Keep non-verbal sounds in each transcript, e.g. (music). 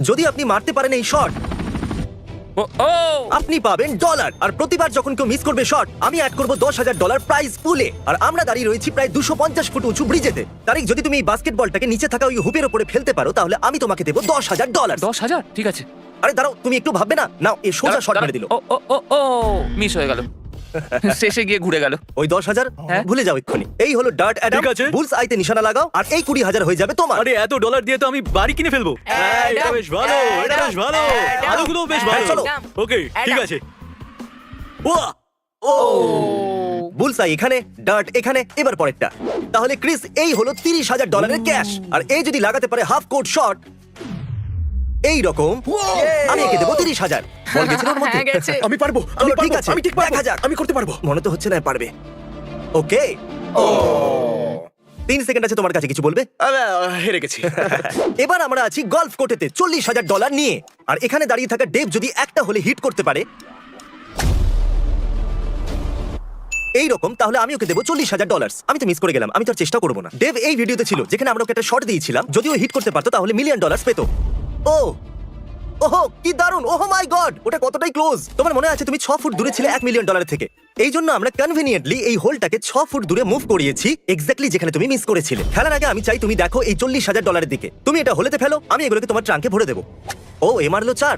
যদি আপনি মারতে পারেন এই শট ও আপনি পাবেন ডলার আর প্রতিবার যখন কেউ মিস করবে শট আমি অ্যাড করব দশ হাজার ডলার প্রাইজ পুলে আর আমরা দাঁড়িয়ে রয়েছি প্রায় দুশো পঞ্চাশ ফুট উঁচু ব্রিজেতে তারিখ যদি তুমি এই বাস্কেটবলটাকে নিচে থাকা ওই হুপের উপরে ফেলতে পারো তাহলে আমি তোমাকে দেবো দশ হাজার ডলার দশ হাজার? ঠিক আছে। আরে দাঁড়াও তুমি একটু ভাববে না? নাও এ সোজা শট মেরে দিল। ও ও ও মিস হয়ে গেল। (laughs) শেষে গিয়ে ঘুরে গেল। ওই দশ হাজার? হ্যাঁ। ভুলে যাও এক্ষুনি। এই হলো ডার্ট অ্যাডাম ঠিক আছে। বুলস আইতে নিশানা লাগাও আর এই কুড়ি হাজার হয়ে যাবে তোমার। আরে এত ডলার দিয়ে তো আমি বাড়ি কিনে ফেলব। হ্যাঁ, এটা বেশ ভালো এটা বেশ ভালো। আলোগুলো বেশ ভালো। চলো। ওকে ঠিক আছে। ওয়া! ও! বুলস আই এখানে ডার্ট এখানে এবার পরেরটা। তাহলে ক্রিস এই হলো তিরিশ হাজার ডলারের ক্যাশ আর এই যদি লাগাতে পারে হাফ কোট শট এই রকম আমি একে দেবো তিরিশ হাজার। বল গেছিল ওর মধ্যে? হ্যাঁ, গেছে। (laughs) আমি পারব আমি চলো, ঠিক পারব আছে, আমি ঠিক পারব যাক। আমি করতে পারব। মনে তো হচ্ছে না পারবে। ওকে। তিন সেকেন্ড আছে তোমার কাছে কিছু বলবে? আরে, হেরে গেছি। (laughs) এবার আমরা আছি গলফ কোর্টেতে চল্লিশ হাজার ডলার নিয়ে। আর এখানে দাঁড়িয়ে থাকা ডেভ যদি একটা হলে হিট করতে পারে এই রকম তাহলে আমি ওকে দেবো চল্লিশ হাজার ডলার আমি তো মিস করে গেলাম আমি তো আর চেষ্টা করব না। ডেভ এই ভিডিওতে ছিল যেখানে আমরা ওকে একটা শর্ট দিয়েছিলাম যদি ও হিট করতে পারতো তাহলে মিলিয়ন ডলার পেতো। ও ওহো কি দারুণ ওহো মাই গড ওটা কতটাই ক্লোজ। তোমার মনে আছে তুমি ছ ফুট দূরে ছিলে এক মিলিয়ন ডলার থেকে। এই জন্য আমরা কনভিনিয়েন্টলি এই হোলটাকে ছ ফুট দূরে মুভ করিয়েছি এক্স্যাক্টলি যেখানে তুমি মিস করেছিলে। খেলার আগে আমি চাই তুমি দেখো এই চল্লিশ হাজার ডলারের দিকে। তুমি এটা হলেতে ফেলো আমি এগুলোকে তোমার ট্রাঙ্কে ভরে দেবো। ও এ মারলো চার।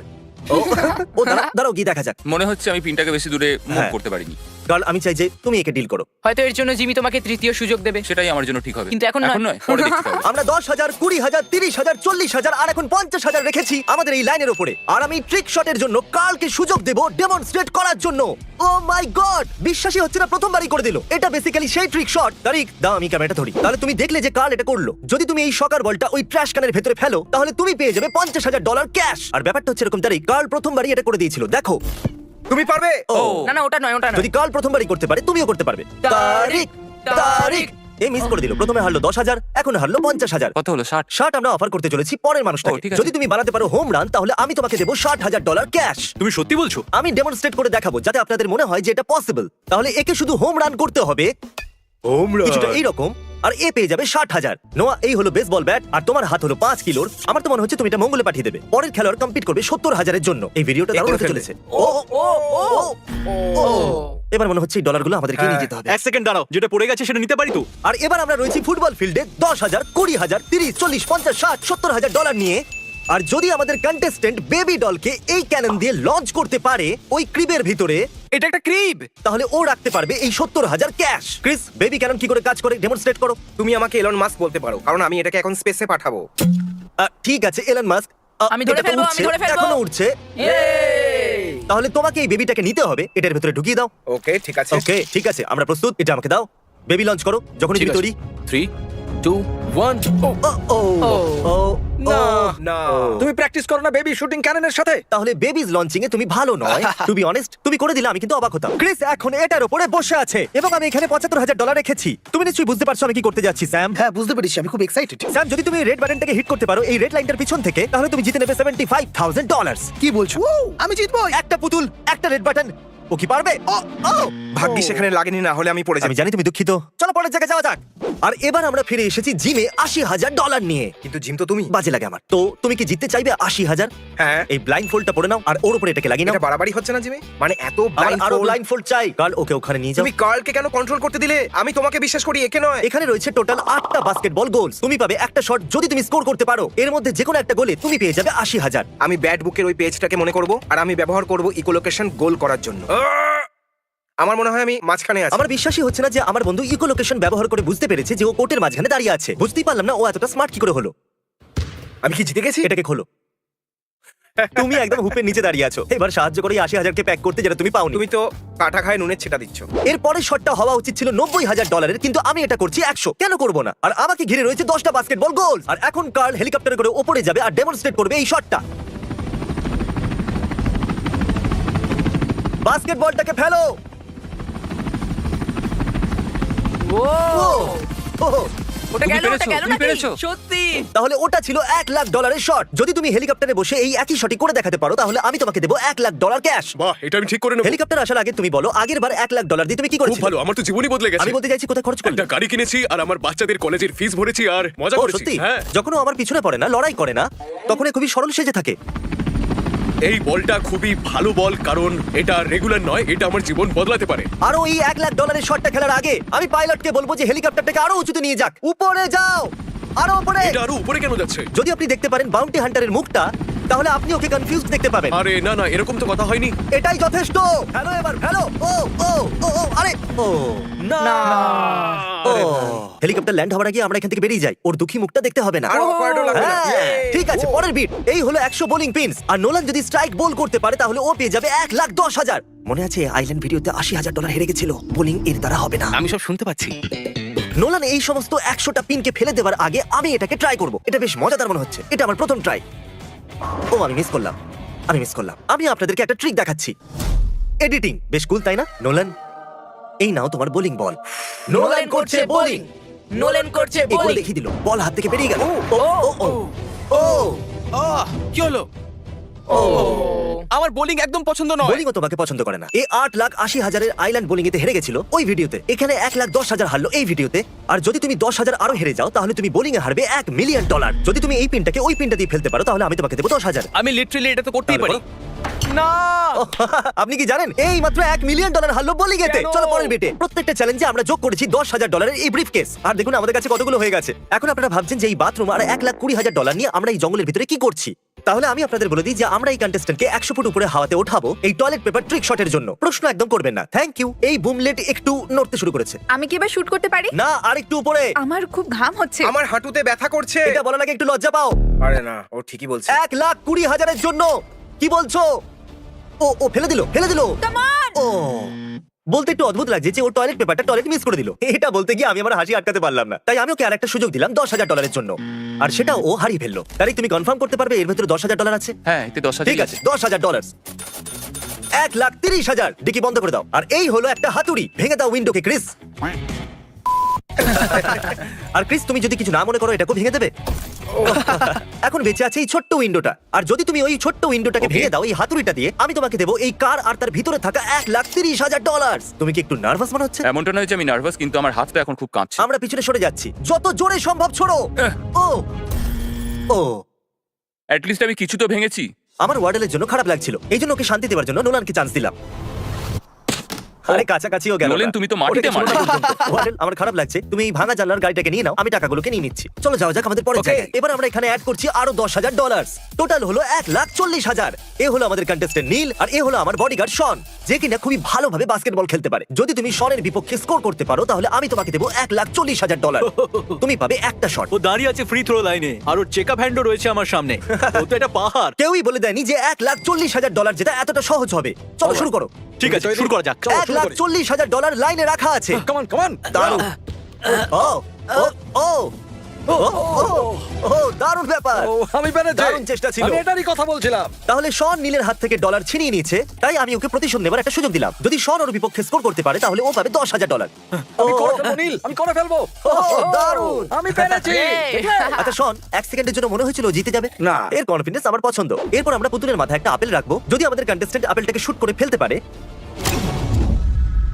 ও দাঁড়াও গিয়ে দেখা যাক। মনে হচ্ছে আমি পিনটাকে বেশি দূরে মুভ হ্যাঁ। করতে পারিনি। গার্ল আমি চাই যে তুমি একে ডিল করো। হয়তো এর জন্য জিমি তোমাকে তৃতীয় সুযোগ দেবে। সেটাই আমার জন্য ঠিক হবে। কিন্তু এখন নয়। নয় পরে দেখতে হবে। (laughs) আমরা দশ হাজার কুড়ি হাজার তিরিশ হাজার চল্লিশ হাজার আর এখন পঞ্চাশ হাজার রেখেছি আমাদের এই লাইনের উপরে। আর আমি ট্রিক শটের জন্য কালকে সুযোগ দেব ডেমনস্ট্রেট করার জন্য। ও মাই গড বিশ্বাসই হচ্ছে না প্রথমবারই করে দিল। এটা বেসিক্যালি সেই ট্রিক শট তারিক দাও আমি ক্যামেরাটা ধরি। তাহলে তুমি দেখলে যে কাল এটা করল। যদি তুমি এই সকার বলটা ওই ট্র্যাশ কানের ভেতরে ফেলো তাহলে তুমি পেয়ে যাবে পঞ্চাশ হাজার ডলার ক্যাশ আর ব্যাপারটা হচ্ছে এরকম তারিক কাল প্রথমবারই এটা করে দিয়েছিল। দেখো তুমি পারবে? ও। না না ওটা নয় ওটা নয়। যদি কাল প্রথমবারই করতে পারে তুমিও করতে পারবে। তারিক তারিক এই মিস করে দিল। প্রথমে হারলো দশ হাজার এখন হারলো পঞ্চাশ হাজার। কত হলো? ষাট। ষাট আমরা অফার করতে চলেছি পরের ও, মানুষটাকে আছে। যদি তুমি বানাতে পারো হোম রান তাহলে আমি তোমাকে দেবো ষাট হাজার ডলার ক্যাশ তুমি সত্যি বলছো? আমি ডেমনস্ট্রেট করে দেখাবো যাতে আপনাদের মনে হয় যে এটা পসিবল তাহলে একে শুধু হোম রান করতে হবে। কিছুটা এইরকম আর এ পেয়ে যাবে ষাট হাজার। নোয়া এই হলো বেসবল ব্যাট আর তোমার হাত হলো পাঁচ কিলোর। আমার তো মনে হচ্ছে তুমি এটা মঙ্গলে পাঠিয়ে দেবে। পরের খেলোয়াড় কম্পিট করবে সত্তর হাজারের জন্য। এই ভিডিওটা দারুণ হতে চলেছে। ও ও ও ও এবার মনে হচ্ছে এই ডলারগুলো আমাদেরকে নিয়ে যেতে হবে। এক সেকেন্ড দাঁড়াও। যেটা পড়ে গেছে সেটা নিতে পারি তো? আর এবার আমরা রয়েছি ফুটবল ফিল্ডে দশ হাজার কুড়ি হাজার তিরিশ চল্লিশ পঞ্চাশ ষাট সত্তর হাজার ডলার নিয়ে। আর যদি আমাদের কন্টেস্টেন্ট বেবি ডলকে এই ক্যানন দিয়ে লঞ্চ করতে পারে ওই ক্রিবের ভিতরে এটা একটা ক্রিব! তাহলে ও রাখতে পারবে এই সত্তর হাজার ক্যাশ। ক্রিস বেবি ক্যানন কি করে কাজ করে ডেমনস্ট্রেট করো? তুমি আমাকে এলন মাস্ক বলতে পারো কারণ আমি এটাকে এখন স্পেসে পাঠাবো। আহ, ঠিক আছে এলন মাস্ক আহ, আমি ধরে এটা তো ফেলব, আমি উড়ছে, ধরে ফেলব। এখনও উঠছে তাহলে তোমাকে এই বেবিটাকে নিতে হবে এটার ভেতরে ঢুকিয়ে দাও। ওকে ঠিক আছে। ওকে ঠিক আছে আমরা প্রস্তুত এটা আমাকে দাও। বেবি লঞ্চ করো তুমি তৈরি। থ্রি টু ওয়ান ও ও ও না না তুমি প্র্যাকটিস করো না বেবি শুটিং ক্যাননের সাথে? তাহলে বেবিজ লঞ্চিং এ তুমি ভালো নয়। টু বি অনেস্ট তুমি করে দিলে আমি কিন্তু অবাক হতাম। ক্রিস এখন এটার উপরে বসে আছে এবং আমি এখানে পঁচাত্তর হাজার ডলার রেখেছি। তুমি নিশ্চয়ই বুঝতে পারছ আমি কি করতে যাচ্ছি স্যাম হ্যাঁ বুঝতে পেরেছি আমি খুব এক্সাইটেড স্যাম যদি তুমি রেড বাটনটাকে হিট করতে পারো এই রেড লাইনটার পিছন থেকে তাহলে তুমি জিতে নেবে সেভেন্টি ফাইভ থাউজেন্ড ডলার কি বলছো? আমি জিতবো একটা পুতুল একটা রেড বাটন ও কি পারবে? ও ও! ভাগ্যি সেখানে লাগেনি না হলে আমি পড়ে আমি যাবি জানি তুমি দুঃখিত। চলো পরের জায়গায় যাওয়া যাক। আর এবার আমরা ফিরে এসেছি জিমে আশি হাজার ডলার নিয়ে। কিন্তু জিম তো তুমি। বাজে লাগে আমার। তো তুমি কি জিততে চাইবে আশি হাজার? হ্যাঁ। এই ব্লাইন্ড ফোল্ডটা পরে নাও আর ওর উপরে এটাকে লাগিয়ে নাও। এটা বাড়াবাড়ি হচ্ছে না জিমে? মানে এত আমার blind আরও fold। ব্লাইন্ড ফোল্ড চাই। কাল ওকে ওখানে নিয়ে যাও। তুমি কার্লকে কেন কন্ট্রোল করতে দিলে? আমি তোমাকে বিশ্বাস করি একে নয়। এখানে রয়েছে টোটাল আটটা বাস্কেটবল গোল তুমি পাবে একটা শট যদি তুমি স্কোর করতে পারো। এর মধ্যে যে কোনো একটা গোলে তুমি পেয়ে যাবে আশি হাজার। আমি ব্যাট বুকের ওই পেজটাকে মনে করব আর আমি ব্যবহার করব ইকোলোকেশন গোল করার জন্য। আমার মনে হয় আমি মাঝখানে আছি। আমার বিশ্বাসই হচ্ছে না যে আমার বন্ধু ইকো লোকেশন ব্যবহার করে বুঝতে পেরেছে যে ও কোর্টের মাঝখানে দাঁড়িয়ে আছে। বুঝতেই পারলাম না ও এতটা স্মার্ট কি করে হলো। আমি কি জিতে গেছি? এটাকে খোলো। তুমি একদম হুপের নিচে দাঁড়িয়ে আছো। এবার সাহায্য করে আশি হাজারকে প্যাক করতে যেটা তুমি পাওনি। তুমি তো কাটা খায় নুনের ছেটা দিচ্ছ। এর পরের শটটা হওয়া উচিত ছিল নব্বই হাজার ডলারের কিন্তু আমি এটা করছি একশো। কেন করব না? আর আমাকে ঘিরে রয়েছে দশটা বাস্কেটবল গোল আর এখন কার্ল হেলিকপ্টারে করে ওপরে যাবে আর ডেমনস্ট্রেট করবে এই শটটা বাস্কেটবলটাকে ফেলো। ও ওটা তুমি গেল ওটা পেরেছ, গেল তুমি নাকি পেরেছ। সত্যি। তাহলে ওটা ছিল এক লাখ ডলারের শট। যদি তুমি হেলিকপ্টারে বসে এই একই শটই করে দেখাতে পারো তাহলে আমি তোমাকে দেবো এক লাখ ডলার ক্যাশ। বাহ এটা আমি ঠিক করে নেব। হেলিকপ্টার আসার আগে তুমি বলো আগের বার এক লাখ ডলার দিয়ে তুমি কি খুব করেছিলে? ভালো আমার তো জীবনই বদলে গেছে। আমি বলতে চাইছি কোথায় খরচ করলে? একটা গাড়ি কিনেছি আর আমার বাচ্চাদের কলেজের ফিস ভরেছি আর মজা ও করেছি। সত্যি? হ্যাঁ। যখন ও আমার পিছনে পড়ে না লড়াই করে না তখন এ খুবই সরল সেজে থাকে। এই বলটা খুবই ভালো বল কারণ এটা রেগুলার নয় এটা আমার জীবন বদলাতে পারে। আরও এই এক লাখ ডলারের শটটা খেলার আগে আমি পাইলটকে বলব যে হেলিকপ্টারটাকে আরও উঁচুতে নিয়ে যাক। উপরে যাও! আরও উপরে! এটা আরও উপরে কেন যাচ্ছে? যদি আপনি দেখতে পারেন বাউন্টি হান্টারের মুখটা তাহলে আপনি ওকে কনফিউজ দেখতে পাবেন। আরে না না এরকম তো কথা হয়নি। এটাই যথেষ্ট! হ্যালো এবার হ্যালো ও ও ও ও আরে ও না। হেলিকপ্টার ল্যান্ড হওয়ার আগে আমরা এখান থেকে বেরিয়ে যাই। ওর দুঃখী মুখটা দেখতে হবে না। আর awkward লাগবে না। হ্যাঁ, ঠিক আছে পরের বিট এই হলো একশো বোলিং পিনস আর নোলান যদি স্ট্রাইক বল করতে পারে তাহলে ও পেয়ে যাবে এক লাখ দশ হাজার। মনে আছে আইল্যান্ড ভিডিওতে আশি হাজার ডলার হেরে গেছিল। বোলিং এর দ্বারা হবে না। আমি সব শুনতে পাচ্ছি। নোলান এই সমস্ত একশোটা পিনকে ফেলে দেওয়ার আগে আমি এটাকে ট্রাই করব। এটা বেশ মজাদার মনে হচ্ছে। এটা আমার প্রথম ট্রাই ও আমি মিস করলাম। আমি মিস করলাম। আমি আপনাদেরকে একটা ট্রিক দেখাচ্ছি। এডিটিং বেশ কুল তাই না? নোলান এই নাও তোমার বোলিং বল নোলান করছে বোলিং নোলেন করছে এই দেখিয়ে দিল। বল হাত থেকে বেরিয়ে গেল। ও ও ও ও কি হলো? ও। আমার বোলিং একদম পছন্দ নয়। বোলিং তোমাকে পছন্দ করে না। এই আট লাখ আশি হাজারের আইল্যান্ড বোলিং এতে হেরে গেছিল ওই ভিডিওতে। এখানে এক লাখ দশ হাজার হারলো এই ভিডিওতে। আর যদি তুমি দশ হাজার আরও হেরে যাও তাহলে তুমি বোলিং এ হারবে এক মিলিয়ন ডলার। যদি তুমি এই পিনটাকে ওই পিনটা দিয়ে ফেলতে পারো তাহলে আমি তোমাকে দেবো দশ হাজার। আমি লিটারালি এটা তো করতেই পারি। না! (laughs) আপনি কি জানেন? এই মাত্র এক মিলিয়ন ডলার হারলো বোলিং এতে কেন? চলো পরের বেটে প্রত্যেকটা চ্যালেঞ্জে আমরা যোগ করেছি দশ হাজার ডলারের এই ব্রিফ কেস আর দেখুন আমাদের কাছে কতগুলো হয়ে গেছে। এখন আপনারা ভাবছেন যে এই বাথরুম আর এক লাখ কুড়ি হাজার ডলার নিয়ে আমরা এই জঙ্গলের ভিতরে কি করছি? তাহলে আমি আপনাদের বলে দিই যে আমরা এই কন্টেস্টেন্টকে একশো ফুট উপরে হাওয়াতে ওঠাবো এই টয়লেট পেপার ট্রিক শটের জন্য। প্রশ্ন একদম করবেন না। থ্যাংক ইউ এই বুমলেট একটু নড়তে শুরু করেছে। আমি কি এবার শুট করতে পারি? না আর একটু উপরে। আমার খুব ঘাম হচ্ছে। আমার হাঁটুতে ব্যথা করছে। এটা বলার আগে একটু লজ্জা পাও। আরে না ও ঠিকই বলছে। এক লাখ কুড়ি হাজারের জন্য। কি বলছো? ও ও ফেলে দিল ফেলে দিল। ও। বলতে একটু অদ্ভুত লাগছে যে ও টয়লেট পেপারটা টয়লেট মিস করে দিল। (laughs) এটা বলতে গিয়ে আমি আমার হাসি আটকাতে পারলাম না। তাই আমি ওকে আরেকটা সুযোগ দিলাম দশ হাজার ডলারের জন্য। আর সেটা ও হারিয়ে ফেলল। তাই তুমি কনফার্ম করতে পারবে এর ভেতরে দশ হাজার ডলার আছে। হ্যাঁ এতে দশ হাজার ঠিক আছে দশ হাজার ডলার এক লাখ তিরিশ হাজার। ডিকি বন্ধ করে দাও। আর এই হলো একটা হাতুড়ি। ভেঙে দাও উইন্ডোকে ক্রিস। (laughs) আর ক্রিস তুমি যদি কিছু না মনে করো এটাকে ভেঙে দেবে। (laughs) এখন বেঁচে আছে এই ছোট্ট উইন্ডোটা আর যদি তুমি ওই ছোট্ট উইন্ডোটাকে ভেঙে দাও এই হাতুড়িটা দিয়ে আমি তোমাকে দেবো এই কার আর তার ভিতরে থাকা এক লাখ তিরিশ হাজার ডলার তুমি কি একটু নার্ভাস মনে হচ্ছে? এমনটা নয় যে আমি নার্ভাস কিন্তু আমার হাতটা এখন খুব কাঁপছে। আমরা পিছনে সরে যাচ্ছি। যত জোরে সম্ভব ছোড়ো ও। ও। অ্যাটলিস্ট আমি কিছু তো ভেঙেছি। আমার ওয়ার্ডেলের জন্য খারাপ লাগছিল। এই জন্য ওকে শান্তি দেওয়ার জন্য নোলানকে চান্স দিলাম। আরে কাছাকাছিও গেল নোলেন, না। তুমি তো মাটিতে মারলে। পর্যন্ত। আমার খারাপ লাগছে। তুমি এই ভাঙা জানলার গাড়িটাকে নিয়ে নাও আমি টাকাগুলোকে নিয়ে নিচ্ছি। চলো যাও যাক আমাদের পরে. এবার আমরা এখানে অ্যাড করছি আরও দশ হাজার ডলার টোটাল হলো এক লাখ চল্লিশ হাজার। এ হলো আমাদের কন্টেস্টেন্ট নীল আর এ হলো আমার বডিগার্ড শন যে কিনা খুবই ভালোভাবে বাস্কেটবল খেলতে পারে। যদি তুমি শনের বিপক্ষে স্কোর করতে পারো তাহলে আমি তোমাকে দেবো এক লাখ চল্লিশ হাজার ডলার (laughs) তুমি পাবে একটা শট ও দাঁড়িয়ে আছে ফ্রি থ্রো লাইনে আর ওর চেকআপ হ্যান্ডও রয়েছে আমার সামনে। ও তো (laughs) এটা পাহাড়। কেউই বলে দেয়নি যে এক লাখ চল্লিশ হাজার ডলার যেটা এতটা সহজ হবে। চলো শুরু করো। ঠিক আছে শুরু করা যাক। এক লাখ চল্লিশ হাজার ডলার লাইনে রাখা আছে। কমান কমান দারুণ। ও ও ও। ও, দারুণ ব্যাপার। আমি পেরেছি দারুণ চেষ্টা ছিল। আমি এটারই কথা বলছিলাম। তাহলে শন নীলের হাত থেকে ডলার ছিনিয়ে নিয়েছে তাই আমি ওকে প্রতিশোধ নেবার একটা সুযোগ দিলাম। যদি শন ওর বিপক্ষে স্কোর করতে পারে তাহলে ও পাবে দশ হাজার ডলার। আমি করে ফেলব নীল আমি করে ফেলব। ও, দারুণ। আমি পেরেছি। (laughs) আচ্ছা শন এক সেকেন্ডের জন্য মনে হয়েছিল জিতে যাবে? না। এর কনফিডেন্স আমার পছন্দ। এরপর আমরা পুতুলের মাথায় একটা আপেল রাখব। যদি আমাদের কন্টেস্টেন্ট আপেলটাকে শুট করে ফেলতে পারে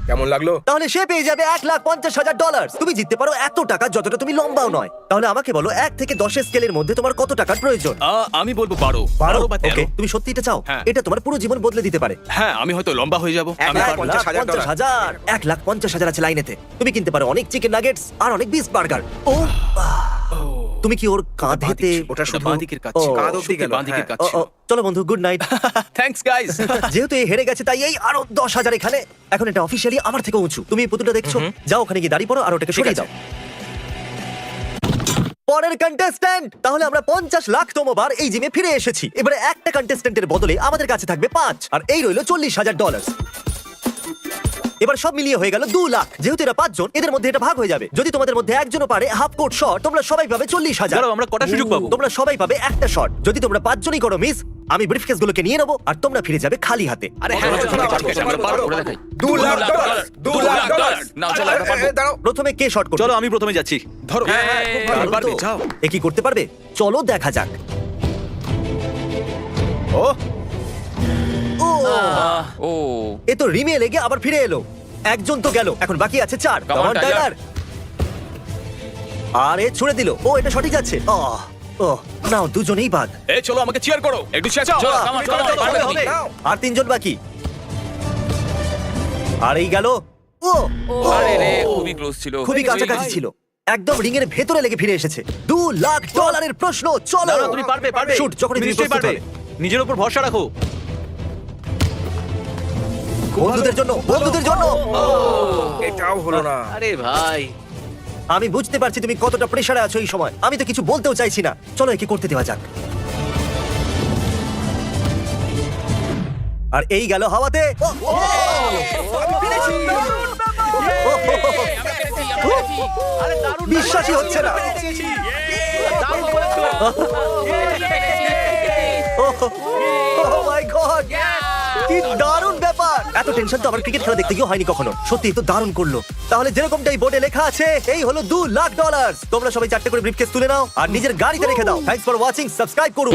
কেমন লাগল? তাহলে সে পেয়ে যাবে এক লাখ পঞ্চাশ হাজার ডলার তুমি জিততে পারো এত টাকা যতটা তুমি লম্বাও নয়। তাহলে আমাকে বলো এক থেকে দশের স্কেলের মধ্যে তোমার কত টাকার প্রয়োজন? আহ, আমি বলব বারো। বারো? তেরো। ওকে তুমি সত্যি এটা চাও? হ্যাঁ। এটা তোমার পুরো জীবন বদলে দিতে পারে। হ্যাঁ আমি হয়তো লম্বা হয়ে যাব। এক আমি লাখ এক পারব। লাখ পঞ্চাশ হাজার পঞ্চাশ হাজার এক লাখ পঞ্চাশ হাজার আছে লাইনেতে। তুমি কিনতে পারো অনেক চিকেন নাগেটস আর অনেক বিস বার্গার ও আহ, তুমি কি ওর কাঁধেতে ওটা ওটা শুধু বাঁ দিকের কাজ ও, কাঁধ অব্দি সত্যি গেল, বাঁ দিকের হ্যাঁ। ও। ও, চলো বন্ধু গুড নাইট থ্যাঙ্কস গাইস যেহেতু এ হেরে গেছে তাই এই আরও দশ হাজার এখানে। এখন এটা অফিসিয়ালি আমার থেকে উঁচু। তুমি এই পুতুলটা দেখছ যাও ওখানে গিয়ে দাঁড়িয়ে পড়ো আর ওটাকে সরিয়ে দাও। পরের কন্টেস্ট্যান্ট তাহলে আমরা পঞ্চাশ লাখ বার এই জিমে ফিরে এসেছি। এবারে একটা কন্টেস্ট্যান্টের বদলে আমাদের কাছে থাকবে পাঁচ আর এই রইল চল্লিশ হাজার ডলার এবার সব মিলিয়ে হয়ে গেল দু লাখ যেহেতু এরা পাঁচজন এদের মধ্যে এটা ভাগ হয়ে যাবে যদি তোমাদের মধ্যে একজনও পারে হাফ কোট শট তোমরা সবাই পাবে চল্লিশ হাজার দাঁড়াও, আমরা কটা সুযোগ পাবো? তোমরা সবাই পাবে একটা শট যদি তোমরা পাঁচজনই করো মিস আমি ব্রিফকেস গুলোকে নিয়ে নেব আর তোমরা ফিরে যাবে খালি হাতে আরে হ্যাঁ চলো, চলো, চলো, চলো, চলো, চলো, চলো, পারব। করে দেখাই। দু লাখ ডলার দু লাখ ডলার নাও, চলো, আমরা পারব। দাঁড়াও প্রথমে কে শট করবে চলো আমি প্রথমে যাচ্ছি ধরো হ্যাঁ, হ্যাঁ, খুব হ্যাঁ, ভালো, পারবে যাও এ কি করতে পারবে চলো দেখা যাক ও আহ, ও। এ তো রিমে লেগে আবার ফিরে এলো। একজন তো গেল। এখন বাকি আছে চার। Come on, Tyler. টাইলার আর এ ছুড়ে দিল। ও এটা সঠিক যাচ্ছে। আহ, নাও দুজনেই বাদ। এই চলো আমাকে চিয়ার করো। একটু চেঁচাও চলো, come on, come on, পারবে তুমি। হবে নাও আর তিনজন বাকি। আর এই গেল। ও আরে রে খুবই ক্লোজ ছিল। খুবই কাছাকাছি ছিল। একদম রিং এর ভেতরে লেগে ফিরে এসেছে। দু লাখ ডলারের প্রশ্ন চলো। দাঁড়াও, তুমি পারবে পারবে। শুট যখনই তুমি নিশ্চয়ই প্রস্তুত পারবে। হবে। নিজের উপর ভরসা রাখো। বন্ধুদের জন্য বন্ধুদের জন্য এটাও হলো না আরে ভাই আমি বুঝতে পারছি তুমি কতটা প্রেসারে আছো এই সময় আমি তো কিছু বলতেও চাইছি না চলো একে করতে দেওয়া যাক আর এই গেল হাওয়াতে। বিশ্বাসই হচ্ছে না ও মাই গড কি দারুণ ব্যাপার। এত টেনশন তো আমার ক্রিকেট খেলা দেখতে গিয়ে হয়নি কখনো। সত্যি তো দারুণ করল। তাহলে যেরকমটাই বোর্ডে লেখা আছে, এই হলো দু লাখ ডলার তোমরা সবাই চারটে করে ব্রিফকেস তুলে নাও আর নিজের গাড়িতে রেখে দাও। থ্যাংকস ফর ওয়াচিং সাবস্ক্রাইব করুন।